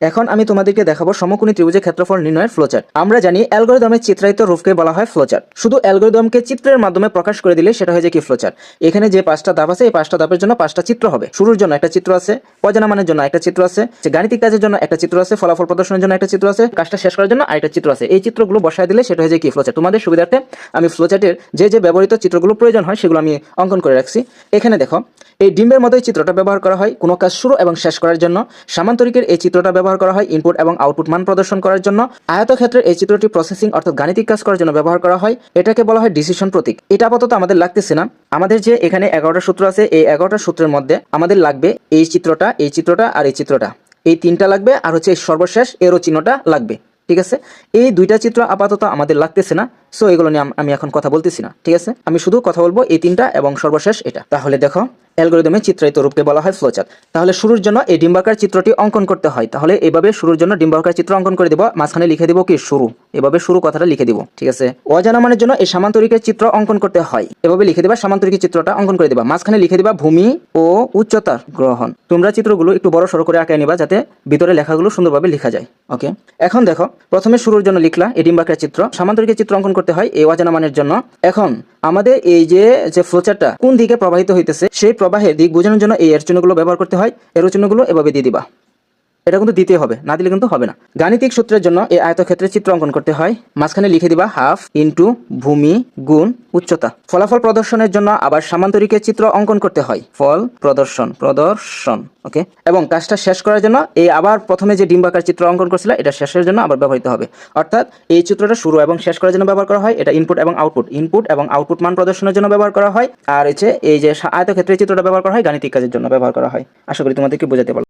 এখন আমি তোমাদেরকে দেখাবো সমকোণী ত্রিভুজের ক্ষেত্রফল নির্ণয়ের ফ্লোচার্ট আমরা জানি অ্যালগোরিদমের চিত্রায়িত রূপকে বলা হয় ফ্লোচার্ট শুধু অ্যালগোরিদমকে চিত্রের মাধ্যমে প্রকাশ করে দিলে সেটা হয়ে যায় কি ফ্লোচার্ট এখানে যে পাঁচটা ধাপ আছে, এই পাঁচটা ধাপের জন্য পাঁচটা চিত্র হবে। শুরুর জন্য একটা চিত্র আছে পর্যানামানের জন্য একটা চিত্র আছে, যে গাণিতিক কাজের জন্য একটা চিত্র আছে, ফলাফল প্রদর্শনের জন্য একটা চিত্র আছে, কাজটা শেষ করার জন্য আরেকটা চিত্র আছে। এই চিত্রগুলো বসায় দিলে সেটা হয়ে যায় কি ফ্লোচার্ট তোমাদের সুবিধার্থে আমি ফ্লোচার্টের যে যে ব্যবহৃত চিত্রগুলো প্রয়োজন হয় সেগুলো আমি অঙ্কন করে রাখছি। এখানে দেখো, এই ডিম্বের মতো এই চিত্রটা ব্যবহার করা হয়। কোনো কাজ শুরু এবং শেষ করার জন্য সামান্তরিকের এই চিত্রটা ব্যবহার করা হয় ইনপুট এবং আউটপুট মান প্রদর্শন করার জন্য। আয়তক্ষেত্রের এই চিত্রটি প্রসেসিং অর্থাৎ গাণিতিক কাজ করার জন্য ব্যবহার করা হয়। এটাকে বলা হয় ডিসিশন প্রতীক। এটা আপাতত আমাদের লাগতেছে না। আমাদের যে এখানে এগারোটা সূত্র আছে, এই এগারোটা সূত্রের মধ্যে আমাদের লাগবে এই চিত্রটা এই চিত্রটা আর এই চিত্রটা। এই তিনটা লাগবে আর হচ্ছে সর্বশেষ এরো চিহ্নটা লাগবে। ঠিক আছে? এই দুইটা চিত্র আপাতত আমাদের লাগতেছে না। সো এগুলো নিয়ে আমি এখন কথা বলতেছি না, ঠিক আছে? আমি শুধু কথা বলব এই তিনটা এবং সর্বশেষ এটা। তাহলে দেখো, অ্যালগোরিদমে চিত্রায়িত রূপকে বলা হয় ফ্লোচার্ট তাহলে শুরুর জন্য এই ডিম্বাকার চিত্রটি অঙ্কন করতে হয়। তাহলে এভাবে শুরুর জন্য ডিম্বাকার চিত্র অঙ্কন করে দেবো, মাঝখানে লিখে দিব কি? শুরু। এভাবে শুরু কথাটা লিখে দিব, ঠিক আছে? অজানা মানের জন্য এই সামান্তরিকের চিত্র অঙ্কন করতে হয়। এভাবে লিখে দিবা, সামান্তরিকের চিত্রটা অঙ্কন করে দিবা। মাঝখানে লিখে দিবা ভূমি ও উচ্চতার গ্রহণ। তোমরা চিত্রগুলো একটু বড় সড়ো করে আঁকায় নিবা, যাতে ভিতরে লেখাগুলো সুন্দরভাবে লেখা যায়। ওকে এখন দেখো, প্রথমে শুরুর জন্য লিখলা এই ডিম্বাকার চিত্র। সামান্তরিকের চিত্র অঙ্কন করতে হয় এই অজানা মানের জন্য। এখন, আমাদের এই যে যে ফ্লোচারটা কোন দিকে প্রবাহিত হইতেছে, সেই প্রবাহের দিক বোঝানোর জন্য এই এর চিহ্নগুলো ব্যবহার করতে হয়। এর চিহ্নগুলো এভাবে দিয়ে দিবা। এটা কিন্তু দিতে হবে, না দিলে কিন্তু হবে না। গাণিতিক সূত্রের জন্য এই আয়তক্ষেত্রে চিত্র অঙ্কন করতে হয়। মাঝখানে লিখে দিবা হাফ ইন্টু ভূমি গুণ উচ্চতা। ফলাফল প্রদর্শনের জন্য আবার সামান্তরিকের চিত্র অঙ্কন করতে হয়। ফল প্রদর্শন প্রদর্শন, ওকে? এবং কাজটা শেষ করার জন্য এই আবার প্রথমে যে ডিম্বাকার চিত্র অঙ্কন করছিল, এটা শেষের জন্য আবার ব্যবহৃত হবে। অর্থাৎ এই চিত্রটা শুরু এবং শেষ করার জন্য ব্যবহার করা হয়, এটা ইনপুট এবং আউটপুট ইনপুট এবং আউটপুট মান প্রদর্শনের জন্য ব্যবহার করা হয়। আর হচ্ছে এই যে আয়তক্ষেত্রের চিত্রটা ব্যবহার করা হয়, গাণিতিক কাজের জন্য ব্যবহার করা হয়। আশা করি তোমাদেরকে বোঝাতে পারলাম।